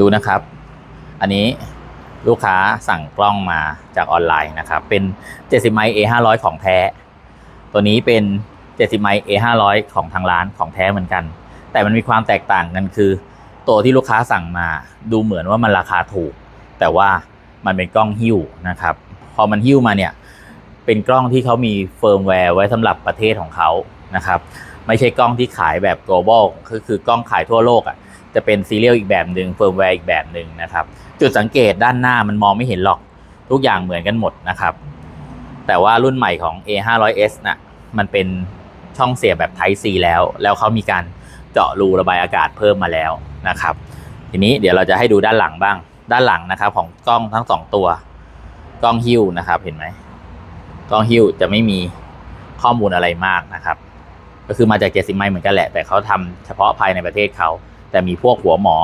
ดูนะครับ อันนี้ลูกค้าสั่งกล้องมาจากออนไลน์นะครับ เป็น 70ไมค์ A 500ของแท้ ตัวนี้เป็น 70ไมค์ A 500ของทางร้านของแท้เหมือนกัน แต่มันมีความแตกต่างกันคือ ตัวที่ลูกค้าสั่งมาดูเหมือนว่ามันราคาถูก แต่ว่ามันเป็นกล้องหิ้วนะครับ พอมันหิ้วมาเนี่ย เป็นกล้องที่เขามีเฟิร์มแวร์ไว้สำหรับประเทศของเขานะครับ ไม่ใช่กล้องที่ขายแบบ global คือคือกล้องขายทั่วโลกอะ จะเป็นซีเรียลอีกแบบหนึ่งเฟิร์มแวร์อีกแบบหนึ่งนะครับ จุดสังเกตด้านหน้ามันมองไม่เห็นหรอกทุกอย่างเหมือนกันหมดนะครับ แต่ว่ารุ่นใหม่ของ A500S น่ะมันเป็นช่องเสียบแบบ Type C แล้ว แล้วเขามีการเจาะรูระบายอากาศเพิ่มมาแล้วนะครับ ทีนี้เดี๋ยวเราจะให้ดูด้านหลังบ้าง ด้านหลังนะครับ ของกล้องทั้งสองตัว กล้องฮิ้วนะครับ เห็นไหมกล้องฮิ้วจะไม่มีข้อมูลอะไรมากนะครับ ก็คือมาจากเจสิไมเหมือนกันแหละ แต่เขาทำเฉพาะภายในประเทศเขา แต่มีพวกหัวหมอ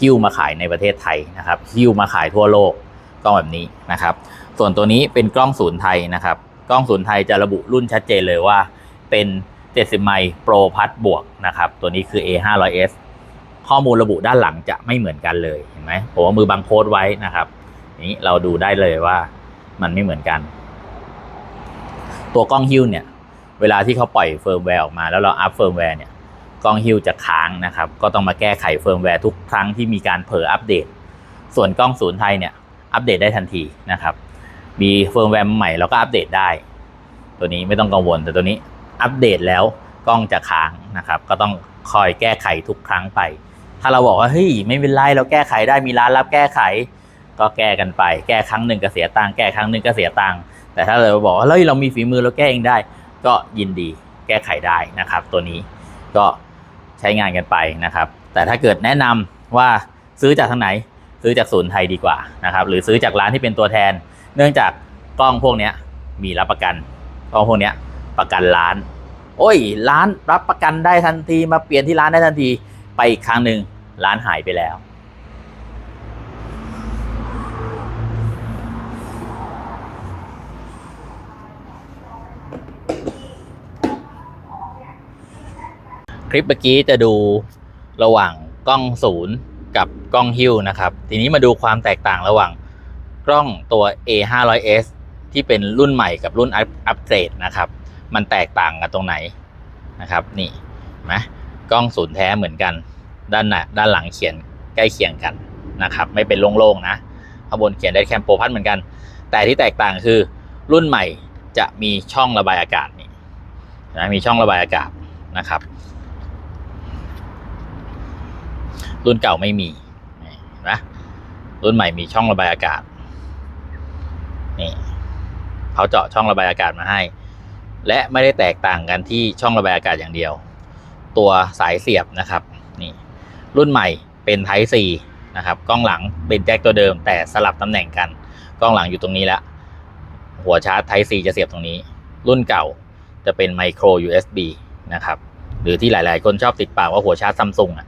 ฮิ้วมาขายในประเทศไทยนะครับฮิ้วมาขายทั่วโลกกล้องแบบนี้นะครับ ส่วนตัวนี้เป็นกล้องศูนย์ไทยนะครับ กล้องศูนย์ไทยจะระบุรุ่นชัดเจนเลยว่าเป็น 70 ไมล์โปรพัดบวกนะครับ ตัวนี้คือ A500S ข้อมูลระบุด้านหลังจะไม่เหมือนกันเลยเห็นไหมผมเอามือบังโพสไว้นะครับนี้เราดูได้เลยว่ามันไม่เหมือนกัน ตัวกล้องฮิ้วเนี่ย เวลาที่เขาปล่อยเฟิร์มแวร์ออกมาแล้วเราอัพเฟิร์มแวร์เนี่ย กล้องฮิ้วจะค้างนะครับ ก็ต้องมาแก้ไขเฟิร์มแวร์ทุกครั้งที่มีการเผลออัปเดต ส่วนกล้องศูนย์ไทยเนี่ยอัปเดตได้ทันทีนะครับ มีเฟิร์มแวร์ใหม่เราก็อัปเดตได้ ตัวนี้ไม่ต้องกังวลแต่ตัวนี้อัปเดตแล้วกล้องจะค้างนะครับ ก็ต้องคอยแก้ไขทุกครั้งไป ถ้าเราบอกว่าเฮ้ยไม่เป็นไรเราแก้ไขได้มีร้านรับแก้ไข ก็แก้กันไป แก้ครั้งหนึ่งก็เสียตังค์แก้ครั้งหนึ่งก็เสียตังค์แต่ถ้าเราบอกว่าเฮ้ยเรามีฝีมือเราแก้เองได้ ก็ยินดีแก้ไขได้นะครับ ตัวนี้ก็ ใช้งานกันไปนะครับ แต่ถ้าเกิดแนะนำว่าซื้อจากทางไหนซื้อจากศูนย์ไทยดีกว่านะครับ หรือซื้อจากร้านที่เป็นตัวแทน เนื่องจากกล้องพวกนี้มีรับประกันกล้องพวกนี้ประกันร้าน โอ้ย ร้านรับประกันได้ทันทีมาเปลี่ยนที่ร้านได้ทันทีไปอีกครั้งหนึ่งร้านหายไปแล้ว คลิปเมื่อกี้จะดูระหว่างกล้องศูนย์กับกล้องฮิ้วนะครับ ทีนี้มาดูความแตกต่างระหว่างกล้องตัว A500S ที่เป็นรุ่นใหม่กับรุ่นอัพอัปเกรดนะครับ มันแตกต่างกันตรงไหนนะครับ นี่นไหมกล้องศูนย์แท้เหมือนกัน ด้านหน้าด้านหลังเขียนใกล้เคียงกันนะครับ ไม่เป็นโล่งๆนะข้างบนเขียนได้แคมโปรพัทเหมือนกัน แต่ที่แตกต่างคือรุ่นใหม่จะมีช่องระบายอากาศนี่นะมีช่องระบายอากาศนะครับ รุ่นเก่าไม่มีนี่เห็นไหมรุ่นใหม่มีช่องระบายอากาศนี่เขาเจาะช่องระบายอากาศมาให้ และไม่ได้แตกต่างกันที่ช่องระบายอากาศอย่างเดียว ตัวสายเสียบนะครับนี่รุ่นใหม่เป็น Type C นะครับกล้องหลังเป็นแจ็คตัวเดิม แต่สลับตำแหน่งกันกล้องหลังอยู่ตรงนี้แล้วหัวชาร์จ Type C จะเสียบตรงนี้ รุ่นเก่าจะเป็น Micro USB นะครับ หรือที่หลาย ๆ คนชอบติดปากว่าหัวชาร์จซัมซุงอะ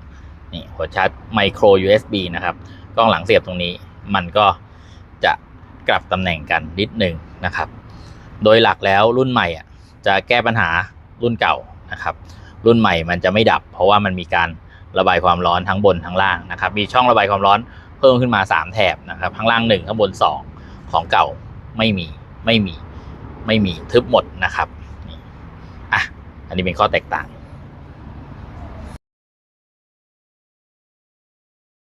นี่หัวชาร์จ Micro USB นะครับ กล้องหลังเสียบตรงนี้ มันก็จะกลับตำแหน่งกันนิดหนึ่งนะครับ โดยหลักแล้วรุ่นใหม่อะจะแก้ปัญหารุ่นเก่านะครับ รุ่นใหม่มันจะไม่ดับ เพราะว่ามันมีการระบายความร้อนทั้งบนทั้งล่างนะครับ มีช่องระบายความร้อนเพิ่มขึ้นมา 3 แถบนะครับ ข้างล่าง 1 ข้างบน 2 ของเก่าไม่มีไม่มีไม่มีทึบหมดนะครับอะอันนี้เป็นข้อแตกต่าง